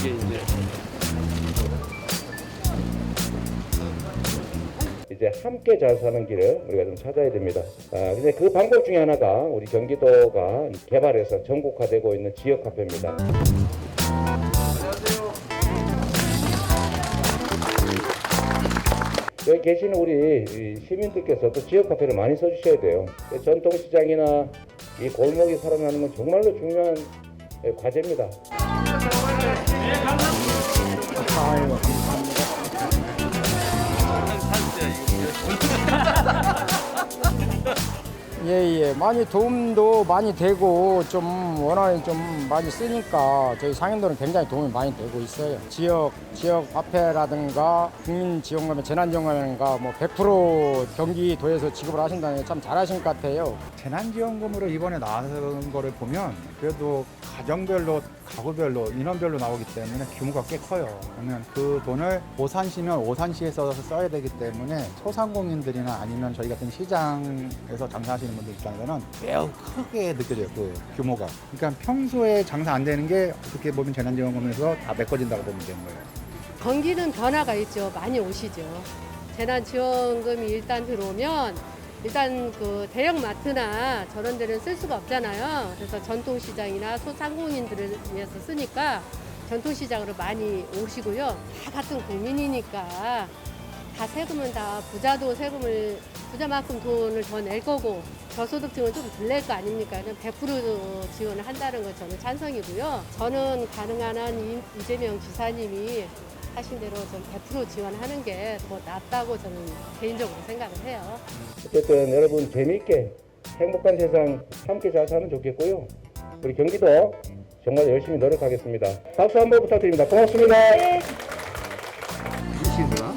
이게 이제 이제 함께 잘 사는 길을 우리가 좀 찾아야 됩니다. 아, 근데 그 방법 중에 하나가 우리 경기도가 개발해서 전국화되고 있는 지역 카페입니다. 여기 계신 우리 시민들께서도 지역 카페를 많이 써주셔야 돼요. 전통시장이나 이 골목이 살아나는 건 정말로 중요한 예, 과제입니다. 예 예. 많이 도움도 많이 되고 좀 워낙에 좀 많이 쓰니까 저희 상인들은 굉장히 도움이 많이 되고 있어요. 지역 지역 화폐라든가 국민 지원금의 재난지원금이라든가 뭐 100% 경기도에서 지급을 하신다는 게 참 잘하신 것 같아요. 재난지원금으로 이번에 나온 거를 보면 그래도 가정별로 가구별로 인원별로 나오기 때문에 규모가 꽤 커요. 그러면 그 돈을 오산시면 오산시에 써서 써야 되기 때문에 소상공인들이나 아니면 저희 같은 시장에서 장사하시는 분들 입장에서는 매우 크게 느껴져요. 그 규모가. 그러니까 평소에 장사 안 되는 게 어떻게 보면 재난지원금에서 다 메꿔진다고 보면 되는 거예요. 건기는 변화가 있죠. 많이 오시죠. 재난지원금이 일단 들어오면 일단 그 대형 마트나 저런 데는 쓸 수가 없잖아요. 그래서 전통시장이나 소상공인들을 위해서 쓰니까 전통시장으로 많이 오시고요. 다 같은 국민이니까 다 세금은 다 부자도 세금을 부자만큼 돈을 더 낼 거고 저소득층은 좀 덜 낼 거 아닙니까? 그냥 100% 지원을 한다는 건 저는 찬성이고요. 저는 가능한 한 이- 이재명 지사님이 하신 대로 좀 100% 지원하는 게 더 낫다고 저는 개인적으로 생각을 해요. 어쨌든 여러분 재미있게 행복한 세상 함께 잘 사면 좋겠고요. 우리 경기도 정말 열심히 노력하겠습니다. 박수 한 번 부탁드립니다. 고맙습니다. 시스나